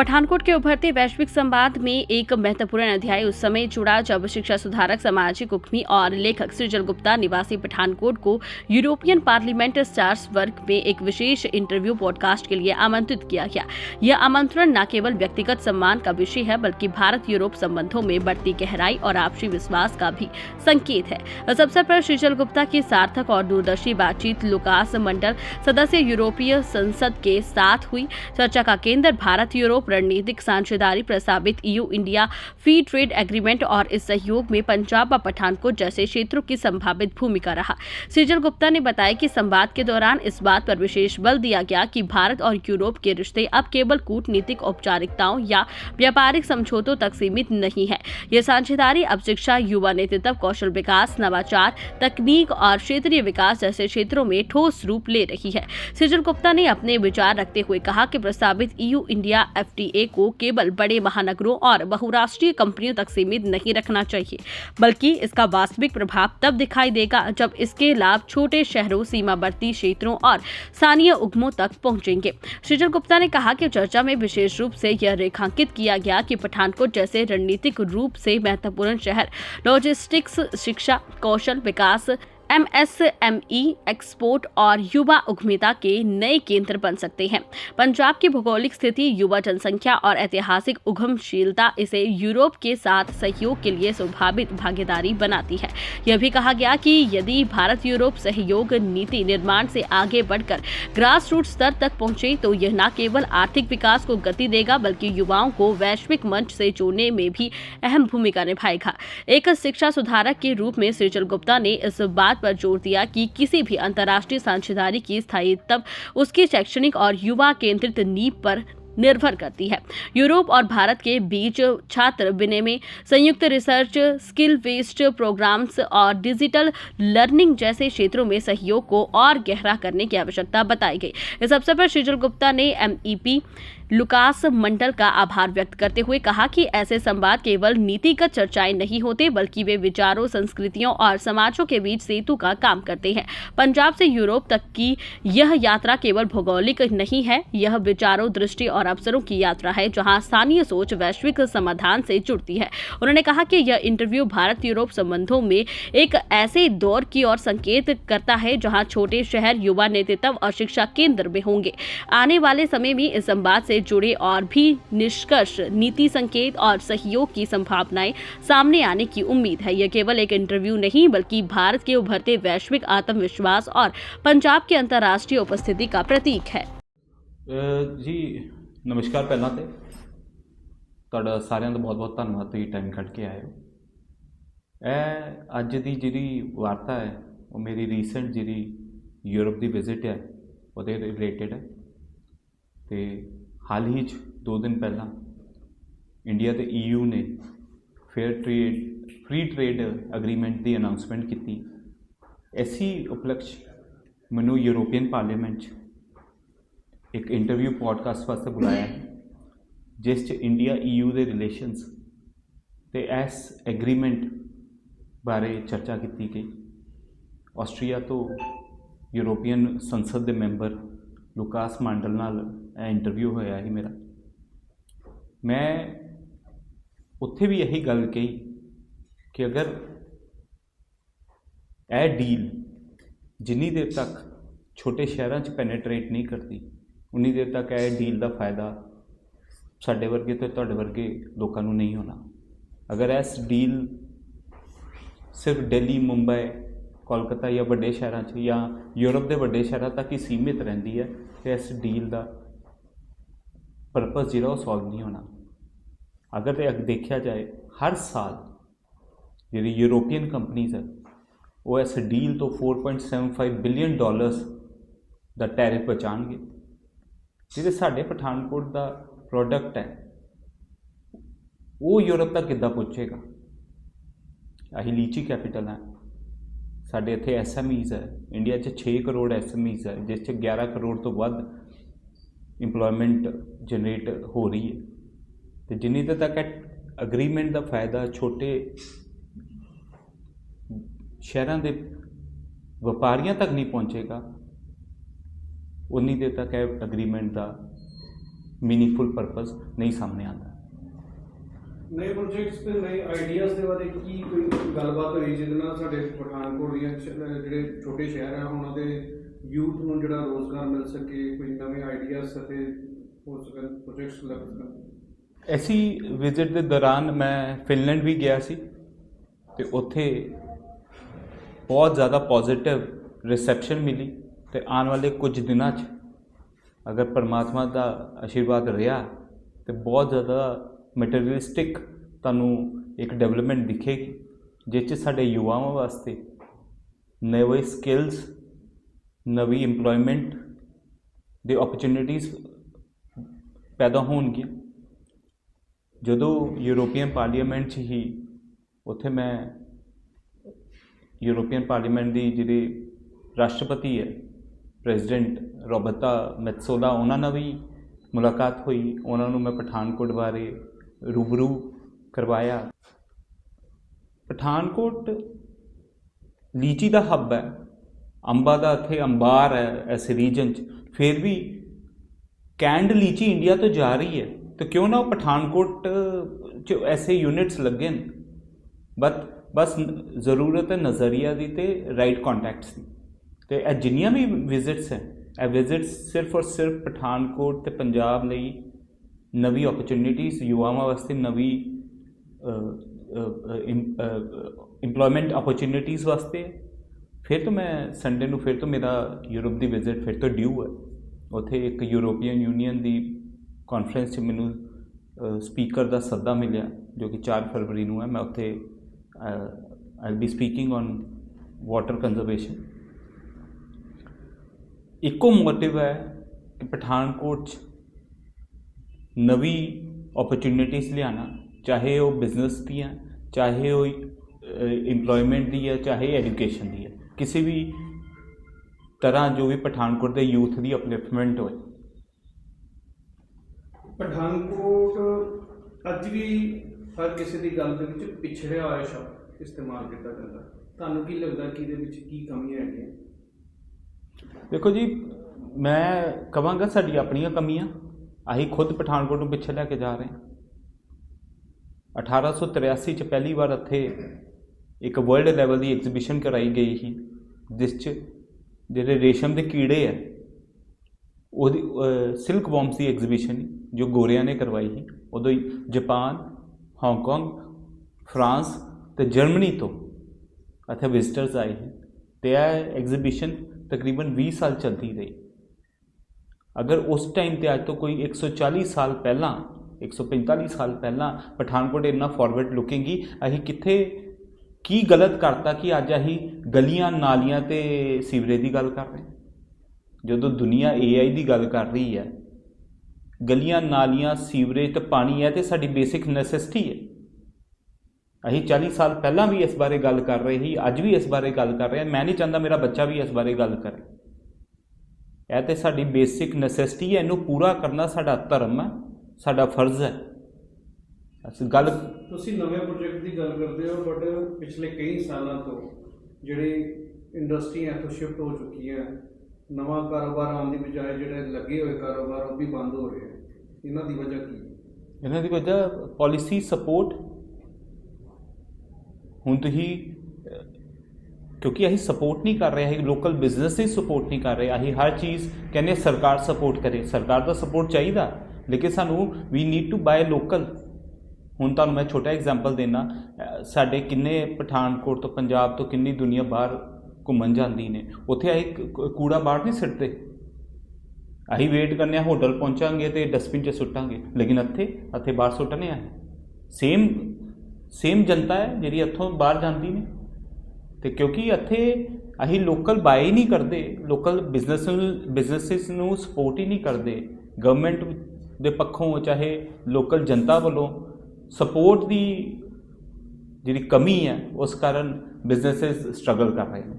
पठानकोट के उभरते वैश्विक संवाद में एक महत्वपूर्ण अध्याय। उस समय जुड़ा जब शिक्षा सुधारक, सामाजिक उद्यमी और लेखक सृजल गुप्ता निवासी पठानकोट को यूरोपियन पार्लियामेंट स्टार्स वर्ग में एक विशेष इंटरव्यू पॉडकास्ट के लिए आमंत्रित किया गया। यह आमंत्रण न केवल व्यक्तिगत सम्मान का विषय है, बल्कि भारत यूरोप संबंधों में बढ़ती गहराई और आपसी विश्वास का भी संकेत है। इस अवसर पर सृजल गुप्ता की सार्थक और दूरदर्शी बातचीत लुकास मंडल सदस्य यूरोपीय संसद के साथ हुई। चर्चा का केंद्र भारत यूरोप रणनीतिक साझेदारी प्रस्तावित EU India free trade agreement और इस सहयोग में पंजाब व पठानकोट जैसे क्षेत्रों की संभावित भूमिका रहा। सृजल गुप्ता ने बताया कि संवाद के दौरान इस बात पर विशेष बल दिया गया कि भारत और यूरोप के रिश्ते अब केवल कूटनीतिक औपचारिकताओं या व्यापारिक समझौतों तक सीमित नहीं है। ये साझेदारी अब शिक्षा, युवा नेतृत्व, कौशल विकास, नवाचार, तकनीक और क्षेत्रीय विकास जैसे क्षेत्रों में ठोस रूप ले रही है। सृजल गुप्ता ने अपने विचार रखते हुए कहा कि प्रस्तावित ईयू इंडिया एफटीए को केवल बड़े महानगरों और बहुराष्ट्रीय कंपनियों तक सीमित नहीं रखना चाहिए, बल्कि इसका वास्तविक प्रभाव तब दिखाई देगा जब इसके लाभ छोटे शहरों, सीमावर्ती क्षेत्रों और स्थानीय उद्यमों तक पहुँचेंगे। सृजल गुप्ता ने कहा कि चर्चा में विशेष रूप से यह रेखांकित किया गया कि पठानकोट जैसे रणनीतिक रूप से महत्वपूर्ण शहर, लॉजिस्टिक्स, शिक्षा, कौशल विकास एमएसएमई एक्सपोर्ट और युवा उद्यमिता के नए केंद्र बन सकते हैं। पंजाब की भौगोलिक स्थिति, युवा जनसंख्या और ऐतिहासिक उद्यमशीलता इसे यूरोप के साथ सहयोग के लिए स्वाभाविक भागीदारी बनाती है। यह भी कहा गया कि यदि भारत यूरोप सहयोग नीति निर्माण से आगे बढ़कर ग्रास रूट स्तर तक पहुँचे तो यह न केवल आर्थिक विकास को गति देगा, बल्कि युवाओं को वैश्विक मंच से जोड़ने में भी अहम भूमिका निभाएगा। एक शिक्षा सुधारक के रूप में सृजल गुप्ता ने इस बात पर ज़ोर दिया कि किसी भी अंतर्राष्ट्रीय साझेदारी की स्थायित्व उसकी शैक्षणिक और युवा केंद्रित नींव पर निर्भर करती है। यूरोप और भारत के बीच छात्र विनिमय, संयुक्त रिसर्च, स्किल बेस्ड प्रोग्राम्स और डिजिटल लर्निंग जैसे क्षेत्रों में सहयोग को और गहरा करने की आवश्यकता बताई गई। इस अवसर पर श्रीजल गुप्ता ने एमईपी लुकास मंडल का आभार व्यक्त करते हुए कहा कि ऐसे संवाद केवल नीतिगत चर्चाएँ नहीं होते, बल्कि वे विचारों, संस्कृतियों और समाजों के बीच सेतु का काम करते हैं। पंजाब से यूरोप तक की यह यात्रा केवल भौगोलिक नहीं है, यह विचारों, दृष्टि और अवसरों की यात्रा है, जहाँ स्थानीय सोच वैश्विक समाधान से जुड़ती है। उन्होंने कहा कि यह इंटरव्यू भारत यूरोप संबंधों में एक ऐसे दौर की ओर संकेत करता है, जहाँ छोटे शहर, युवा नेतृत्व और शिक्षा केंद्र में होंगे। आने वाले समय में इस संवाद से जुड़े और भी निष्कर्ष नीति संकेत और सहयोग की संभावनाएं सामने आने की उम्मीद है यह केवल एक इंटरव्यू नहीं बल्कि भारत के उभरते वैश्विक आत्मविश्वास और पंजाब की अंतर्राष्ट्रीय उपस्थिति का प्रतीक है ਅਹ ਜੀ ਨਮਸਕਾਰ ਪਹਿਲਾਂ ਤੇ ਤੁਹਾਡਾ ਸਾਰਿਆਂ ਦਾ ਬਹੁਤ-ਬਹੁਤ ਧੰਨਵਾਦ ਤੁਸੀਂ ਟਾਈਮ ਕੱਢ ਕੇ ਆਏ ਹੋ ਇਹ ਅੱਜ ਦੀ ਜਿਹੜੀ ਵਾਰਤਾ ਹੈ ਉਹ ਮੇਰੀ ਰੀਸੈਂਟ ਜਿਹੜੀ ਯੂਰਪ ਦੀ ਵਿਜ਼ਿਟ ਹੈ ਉਹਦੇ ਰਿਲੇਟਡ ਹੈ ਤੇ ਹਾਲ ਹੀ ਚ 2 ਦਿਨ ਪਹਿਲਾਂ ਇੰਡੀਆ ਤੇ ਈਯੂ ਨੇ fair trade free trade agreement ਦੀ ਅਨਾਉਂਸਮੈਂਟ ਕੀਤੀ। ਐਸੀ ਉਪਲਕਸ਼ ਮੈਨੂੰ ਯੂਰੋਪੀਅਨ ਪਾਰਲੀਮੈਂਟ 'ਚ ਇੱਕ ਇੰਟਰਵਿਊ ਪੋਡਕਾਸਟ ਵਾਸਤੇ ਬੁਲਾਇਆ ਹੈ, ਜਿਸ 'ਚ ਇੰਡੀਆ ਈਯੂ ਦੇ ਰਿਲੇਸ਼ਨਸ ਤੇ ਐਸ ਐਗਰੀਮੈਂਟ ਬਾਰੇ ਚਰਚਾ ਕੀਤੀ ਗਈ। ਆਸਟਰੀਆ ਤੋਂ ਯੂਰੋਪੀਅਨ ਸੰਸਦ ਦੇ ਮੈਂਬਰ ਲੁਕਾਸ ਮੰਡਲ ਨਾਲ ਇਹ ਇੰਟਰਵਿਊ ਹੋਇਆ ਸੀ ਮੇਰਾ। ਮੈਂ ਉੱਥੇ ਵੀ ਇਹੀ ਗੱਲ ਕਹੀ ਕਿ ਅਗਰ ਇਹ ਡੀਲ ਜਿੰਨੀ ਦੇਰ ਤੱਕ ਛੋਟੇ ਸ਼ਹਿਰਾਂ 'ਚ ਪੈਨੇਟ੍ਰੇਟ ਨਹੀਂ ਕਰਦੀ, ਉਨੀ ਦੇਰ ਤੱਕ ਇਹ ਡੀਲ ਦਾ ਫਾਇਦਾ ਸਾਡੇ ਵਰਗੇ ਤੇ ਤੁਹਾਡੇ ਵਰਗੇ ਲੋਕਾਂ ਨੂੰ ਨਹੀਂ ਹੋਣਾ। ਅਗਰ ਇਸ ਡੀਲ ਸਿਰਫ ਦਿੱਲੀ, ਮੁੰਬਈ ਕੋਲਕਾਤਾ ਜਾਂ ਵੱਡੇ ਸ਼ਹਿਰਾਂ 'ਚ ਜਾਂ ਯੂਰਪ ਦੇ ਵੱਡੇ ਸ਼ਹਿਰਾਂ ਤੱਕ ਹੀ ਸੀਮਿਤ ਰਹਿੰਦੀ ਹੈ ਤੇ ਇਸ ਡੀਲ ਦਾ ਪਰਪਸ ਜਿਹੜਾ ਉਹ ਸੋਲਵ ਨਹੀਂ ਹੋਣਾ। ਅਗਰ ਤੇ ਦੇਖਿਆ ਜਾਏ, ਹਰ ਸਾਲ ਜਿਹੜੀ ਯੂਰੋਪੀਅਨ ਕੰਪਨੀਆਂ ਹੈ, ਉਹ ਇਸ ਡੀਲ ਤੋਂ 4.75 ਬਿਲੀਅਨ ਡਾਲਰਸ ਦਾ ਟੈਰਿਫ ਬਚਾਣਗੇ ਜਿਹੜੇ ਸਾਡੇ ਪਠਾਨਕੋਟ ਦਾ ਪ੍ਰੋਡਕਟ ਹੈ, ਉਹ ਯੂਰਪ ਤੱਕ ਕਿੱਦਾਂ ਪਹੁੰਚੇਗਾ? ਅਸੀਂ ਲੀਚੀ ਕੈਪੀਟਲ ਹੈ। ਸਾਡੇ ਇੱਥੇ ਐਸਐਮਈਜ਼ ਹੈ। ਇੰਡੀਆ 'ਚ 6 ਕਰੋੜ ਐਸਐਮਈਜ਼ ਹੈ, ਜਿਸ 'ਚ 11 ਕਰੋੜ ਤੋਂ ਵੱਧ ਇੰਪਲੋਇਮੈਂਟ ਜਨਰੇਟ ਹੋ ਰਹੀ ਹੈ। ਤੇ ਜਿੰਨੀ ਦੇਰ ਤੱਕ ਐਗਰੀਮੈਂਟ ਦਾ ਫਾਇਦਾ ਛੋਟੇ ਸ਼ਹਿਰਾਂ ਦੇ ਵਪਾਰੀਆਂ ਤੱਕ ਨਹੀਂ ਪਹੁੰਚੇਗਾ, ਉਨੀ ਦੇਰ ਤੱਕ ਇਹ ਐਗਰੀਮੈਂਟ ਦਾ ਮੀਨਿੰਗਫੁਲ ਪਰਪਸ ਨਹੀਂ ਸਾਹਮਣੇ ਆਉਂਦਾ। ਨਵੇਂ ਪ੍ਰੋਜੈਕਟਸ ਤੇ ਨਵੇਂ ਆਈਡੀਆਜ਼ ਦੇ ਬਾਰੇ ਕੀ ਕੋਈ ਗੱਲਬਾਤ ਹੋਈ ਜਿਹਦੇ ਨਾਲ ਸਾਡੇ ਪਠਾਨਕੋਟ ਦੀਆਂ ਜਿਹੜੇ ਛੋਟੇ ਸ਼ਹਿਰ ਆ, ਉਹਨਾਂ ਦੇ ਯੂਥ ਨੂੰ ਜਿਹੜਾ ਰੋਜ਼ਗਾਰ ਮਿਲ ਸਕੇ, ਕੋਈ ਨਵੇਂ ਆਈਡੀਆਜ਼ ਅਤੇ ਹੋ ਸਕਣ ਪ੍ਰੋਜੈਕਟਸ ਲੱਗ ਸਕਣ? ਐਸੀ ਵਿਜ਼ਿਟ ਦੇ ਦੌਰਾਨ ਮੈਂ ਫਿਨਲੈਂਡ ਵੀ ਗਿਆ ਸੀ ਤੇ ਉੱਥੇ ਬਹੁਤ ਜ਼ਿਆਦਾ ਪੋਜ਼ਿਟਿਵ ਰਿਸੈਪਸ਼ਨ ਮਿਲੀ ਤੇ ਆਉਣ ਵਾਲੇ ਕੁਝ ਦਿਨਾਂ 'ਚ ਅਗਰ ਪਰਮਾਤਮਾ ਦਾ ਆਸ਼ੀਰਵਾਦ ਰਿਹਾ ਤੇ ਬਹੁਤ ਜ਼ਿਆਦਾ ਮਟੀਰੀਅਲਿਸਟਿਕ ਤੁਹਾਨੂੰ ਇੱਕ ਡਿਵੈਲਪਮੈਂਟ ਦਿਖੇਗੀ ਜਿਸ 'ਚ ਸਾਡੇ ਯੁਵਾਵਾਂ ਵਾਸਤੇ ਨਵੇਂ ਸਕਿੱਲਸ ਨਵੀਂ EMPLOYMENT ਦੇ ਓਪਰਚੁਨਿਟੀਜ਼ ਪੈਦਾ ਹੋਣਗੀਆਂ। ਜਦੋਂ ਯੂਰੋਪੀਅਨ ਪਾਰਲੀਮੈਂਟ 'ਚ ਹੀ ਉੱਥੇ ਮੈਂ ਯੂਰੋਪੀਅਨ ਪਾਰਲੀਮੈਂਟ ਦੀ ਜਿਹੜੇ ਰਾਸ਼ਟਰਪਤੀ ਹੈ, ਪ੍ਰੈਜ਼ੀਡੈਂਟ ਰੋਬਰਟਾ ਮੈਤਸੋਲਾ, ਉਹਨਾਂ ਨਾਲ ਵੀ ਮੁਲਾਕਾਤ ਹੋਈ। ਉਹਨਾਂ ਨੂੰ ਮੈਂ ਪਠਾਨਕੋਟ ਬਾਰੇ ਰੂਬਰੂ ਕਰਵਾਇਆ। ਪਠਾਨਕੋਟ ਲੀਚੀ ਦਾ ਹੱਬ ਹੈ। ਅੰਬਾ ਦਾ ਇੱਥੇ ਅੰਬਾਰ ਹੈ ਇਸ ਰੀਜਨ 'ਚ। ਫਿਰ ਵੀ ਕੈਂਡ ਲੀਚੀ ਇੰਡੀਆ ਤੋਂ ਜਾ ਰਹੀ ਹੈ। ਤਾਂ ਕਿਉਂ ਨਾ ਉਹ ਪਠਾਨਕੋਟ, 'ਚ ਐਸੇ ਯੂਨਿਟਸ ਲੱਗੇ ਨੇ। ਬਟ ਬਸ ਜ਼ਰੂਰਤ ਹੈ ਨਜ਼ਰੀਆ ਦੀ ਤੇ ਰਾਈਟ ਕੰਟੈਕਟਸ ਦੀ। ਤੇ ਇਹ ਜਿੰਨੀਆਂ ਵੀ ਵਿਜ਼ਿਟਸ ਹੈ, ਇਹ ਵਿਜ਼ਿਟਸ ਸਿਰਫ ਔਰ ਸਿਰਫ ਪਠਾਨਕੋਟ ਤੇ ਪੰਜਾਬ ਲਈ ਨਵੀਂ ਓਪਰਚੁਨਿਟੀਜ਼ ਯੁਵਾਵਾਂ ਵਾਸਤੇ ਨਵੀਂ ਇੰਪਲੋਇਮੈਂਟ ਓਪਰਚੁਨਿਟੀਜ਼ ਵਾਸਤੇ ਫਿਰ ਤੋਂ ਮੈਂ ਸੰਡੇ ਨੂੰ ਫਿਰ ਤੋਂ ਮੇਰਾ ਯੂਰਪ ਦੀ ਵਿਜ਼ਿਟ ਫਿਰ ਤੋਂ ਡਿਊ ਹੈ। ਉੱਥੇ ਇੱਕ ਯੂਰੋਪੀਅਨ ਯੂਨੀਅਨ ਦੀ ਕਾਨਫਰੰਸ 'ਚ ਮੈਨੂੰ ਸਪੀਕਰ ਦਾ ਸੱਦਾ ਮਿਲਿਆ ਜੋ ਕਿ 4 ਫਰਵਰੀ ਨੂੰ ਹੈ। ਮੈਂ ਉੱਥੇ I be speaking on water conservation ਇੱਕੋ ਮੋਟਿਵ ਹੈ ਕਿ ਪਠਾਨਕੋਟ 'ਚ ਨਵੀਂ ਓਪਰਚੁਨਿਟੀਜ਼ ਲਿਆਣਾ ਚਾਹੇ ਉਹ ਬਿਜ਼ਨਸ ਦੀਆਂ ਚਾਹੇ ਉਹ EMPLOYMENT ਦੀ ਹੈ ਚਾਹੇ ਐਜੂਕੇਸ਼ਨ ਦੀ ਹੈ ਕਿਸੇ ਵੀ ਤਰ੍ਹਾਂ ਜੋ ਵੀ ਪਠਾਨਕੋਟ ਦੇ ਯੂਥ ਦੀ ਅਪਲਿਫਟਮੈਂਟ ਹੋਏ। ਪਠਾਨਕੋਟ ਅੱਜ ਵੀ ਹਰ ਕਿਸੇ ਦੀ ਗੱਲ ਦੇ ਵਿੱਚ ਪਿਛੜਿਆ ਹੋਇਆ ਸ਼ਬਦ ਇਸਤੇਮਾਲ ਕੀਤਾ ਜਾਂਦਾ। ਤੁਹਾਨੂੰ ਕੀ ਲੱਗਦਾ ਕਿ ਇਹਦੇ ਵਿੱਚ ਕੀ ਕਮੀਆਂ ਹੈਗੀਆਂ ਦੇਖੋ ਜੀ ਮੈਂ ਕਹਾਂਗਾ ਸਾਡੀ ਆਪਣੀਆਂ ਕਮੀਆਂ। ਅਸੀਂ ਖੁਦ ਪਠਾਨਕੋਟ ਨੂੰ ਪਿੱਛੇ ਲੈ ਕੇ ਜਾ ਰਹੇ ਹਾਂ। 1883 ਚ ਪਹਿਲੀ ਵਾਰ ਇੱਥੇ ਇੱਕ ਵਰਲਡ ਲੈਵਲ ਦੀ ਐਗਜ਼ੀਬਿਸ਼ਨ ਕਰਾਈ ਗਈ ਸੀ, ਜਿਸ ਚ ਜਿਹੜੇ ਰੇਸ਼ਮ ਦੇ ਕੀੜੇ ਆ, ਉਹਦੀ ਸਿਲਕ ਵਰਮਸ ਦੀ ਐਗਜ਼ੀਬਿਸ਼ਨ ਜੋ ਗੋਰਿਆਂ ਨੇ ਕਰਵਾਈ ਸੀ, ਉਦੋਂ ਹੀ ਜਾਪਾਨ ਹਾਂਗਕਾਂਗ ਫਰਾਂਸ ਤੇ ਜਰਮਨੀ ਤੋਂ ਇੱਥੇ ਵਿਜ਼ਟਰਸ ਆਏ ਸੀ ਤੇ ਇਹ ਐਗਜ਼ੀਬਿਸ਼ਨ ਤਕਰੀਬਨ 20 ਸਾਲ ਚੱਲਦੀ ਰਹੀ। ਅਗਰ ਉਸ ਟਾਈਮ ਤੇ ਅੱਜ ਤੋਂ ਕੋਈ 140 ਸਾਲ ਪਹਿਲਾਂ 145 ਸਾਲ ਪਹਿਲਾਂ ਪਠਾਨਕੋਟ ਇੰਨਾ ਫਾਰਵਰਡ ਲੁਕਿੰਗੀ, ਅਸੀਂ ਕਿੱਥੇ ਕੀ ਗਲਤ ਕਰਤਾ ਕਿ ਅੱਜ ਅਸੀਂ ਗਲੀਆਂ, ਨਾਲੀਆਂ ਤੇ ਸੀਵਰੇਜ ਦੀ ਗੱਲ ਕਰ ਰਹੇ ਜਦੋਂ ਦੁਨੀਆ AI ਦੀ ਗੱਲ ਕਰ ਰਹੀ ਹੈ, ਗਲੀਆਂ, ਨਾਲੀਆਂ, ਸੀਵਰੇਜ ਤੇ ਪਾਣੀ ਹੈ ਤੇ ਸਾਡੀ ਬੇਸਿਕ ਨੈਸੈਸਿਟੀ ਹੈ। ਅਸੀਂ 40 ਸਾਲ ਪਹਿਲਾਂ ਵੀ ਇਸ ਬਾਰੇ ਗੱਲ ਕਰ ਰਹੇ ਸੀ, ਅੱਜ ਵੀ ਇਸ ਬਾਰੇ ਗੱਲ ਕਰ ਰਹੇ ਹਾਂ। ਮੈਂ ਨਹੀਂ ਚਾਹੁੰਦਾ ਮੇਰਾ ਬੱਚਾ ਵੀ ਇਸ ਬਾਰੇ ਗੱਲ ਕਰੇ। ਇਹ ਤੇ ਸਾਡੀ ਬੇਸਿਕ ਨੈਸੈਸਿਟੀ ਹੈ ਇਹਨੂੰ ਪੂਰਾ ਕਰਨਾ ਸਾਡਾ ਧਰਮ ਹੈ ਸਾਡਾ ਫਰਜ਼ ਹੈ। ਅਸੀਂ ਗੱਲ ਤੁਸੀਂ ਨਵੇਂ ਪ੍ਰੋਜੈਕਟ ਦੀ ਗੱਲ ਕਰਦੇ ਹੋ ਬਟ ਪਿਛਲੇ ਕਈ ਸਾਲਾਂ ਤੋਂ ਜਿਹੜੀ ਇੰਡਸਟਰੀ ਇੱਥੋਂ ਸ਼ਿਫਟ ਹੋ ਚੁੱਕੀ ਹੈ। ਨਵਾਂ ਕਾਰੋਬਾਰ ਆਉਣ ਦੀ ਬਜਾਏ ਜਿਹੜੇ ਲੱਗੇ ਹੋਏ ਕਾਰੋਬਾਰ ਉਹ ਵੀ ਬੰਦ ਹੋ ਰਹੇ ਹੈ। ਇਹਨਾਂ ਦੀ ਵਜ੍ਹਾ ਕੀ ਹੈ? ਇਹਨਾਂ ਦੀ ਵਜ੍ਹਾ ਪਾਲਿਸੀ ਸਪੋਰਟ ਹੁਣ ਤੁਸੀਂ ਕਿਉਂਕਿ ਅਸੀਂ ਸਪੋਰਟ ਨਹੀਂ ਕਰ ਰਹੇ, ਅਸੀਂ ਲੋਕਲ ਬਿਜ਼ਨਸ ਹੀ ਸਪੋਰਟ ਨਹੀਂ ਕਰ ਰਹੇ, ਅਸੀਂ ਹਰ ਚੀਜ਼ ਕਹਿੰਦੇ ਸਰਕਾਰ ਸਪੋਰਟ ਕਰੇ। ਸਰਕਾਰ ਦਾ ਸਪੋਰਟ ਚਾਹੀਦਾ, ਲੇਕਿਨ ਸਾਨੂੰ ਵੀ ਨੀਡ ਟੂ ਬਾਏ ਲੋਕਲ ਹੁਣ ਤੁਹਾਨੂੰ ਮੈਂ ਛੋਟਾ ਐਗਜ਼ਾਮਪਲ ਦੇਣਾ ਸਾਡੇ ਕਿੰਨੇ ਪਠਾਨਕੋਟ ਤੋਂ ਪੰਜਾਬ ਤੋਂ ਕਿੰਨੀ ਦੁਨੀਆ ਬਾਹਰ ਘੁੰਮਣ ਜਾਂਦੀ ਨੇ, ਉੱਥੇ ਅਸੀਂ ਕੂੜਾ ਬਾਹਰ ਨਹੀਂ ਸਿੱਟਦੇ। ਅਸੀਂ ਵੇਟ ਕਰਨੇ ਆ ਹੋਟਲ ਪਹੁੰਚਾਂਗੇ ਤੇ ਡਸਟਬਿਨ 'ਚ ਸੁੱਟਾਂਗੇ, ਲੇਕਿਨ ਇੱਥੇ ਇੱਥੇ ਬਾਹਰ ਸੁੱਟਨੇ ਆ। ਸੇਮ ਸੇਮ ਜਨਤਾ ਹੈ ਜਿਹੜੀ ਇੱਥੋਂ ਬਾਹਰ ਜਾਂਦੀ ਨੇ ਤੇ ਕਿਉਂਕਿ ਇੱਥੇ ਅਸੀਂ ਲੋਕਲ ਬਾਏ ਹੀ ਨਹੀਂ ਕਰਦੇ ਲੋਕਲ ਬਿਜ਼ਨਸ ਬਿਜ਼ਨੈਸਿਸ ਨੂੰ ਸਪੋਰਟ ਹੀ ਨਹੀਂ ਕਰਦੇ। ਗਵਰਨਮੈਂਟ ਦੇ ਪੱਖੋਂ ਚਾਹੇ ਲੋਕਲ ਜਨਤਾ ਵੱਲੋਂ ਸਪੋਰਟ ਦੀ ਜਿਹੜੀ ਕਮੀ ਹੈ, ਉਸ ਕਾਰਨ ਬਿਜ਼ਨੈਸਿਸ ਸਟਰਗਲ ਕਰ ਰਹੇ ਨੇ।